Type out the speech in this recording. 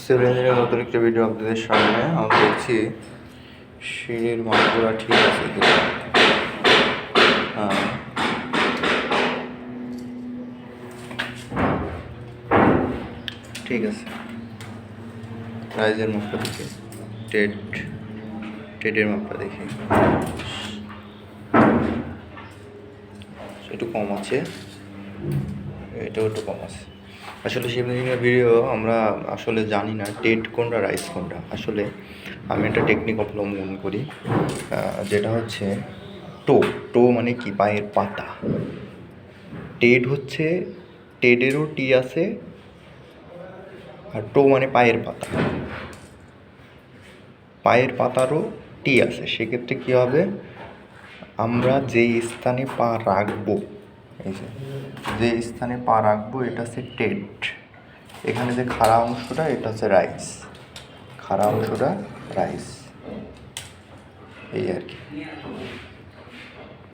Civil engineer নতুন একটা video আপনাদের সামনে আমরা দেখছি। সিঁড়ির মাপগুলো ঠিক আছে হ্যাঁ। ঠিক আছে। রাইজের মাপটা দেখি। টেট, টেটের মাপটা দেখি। একটু কম আছে। এটাও একটু কম আছে। আসলে শিব ভিডিও আমরা আসলে জানি না টেট কোনটা রাইস কোনটা। আসলে আমি একটা টেকনিক অবলম্বন করি যেটা হচ্ছে টো। টো মানে কি? পায়ের পাতা। টেড হচ্ছে টেডেরও টি আছে, আর টো মানে পায়ের পাতা। পায়ের পাতারও টি আছে। সেক্ষেত্রে কী হবে? আমরা যেই স্থানে পা রাখব এই যে যে স্থানে পা রাখব, এটা হচ্ছে টেট। এখানে যে খারা অংশটা, এটা হচ্ছে রাইস। খাড়া অংশটা রাইস। এই আর কি।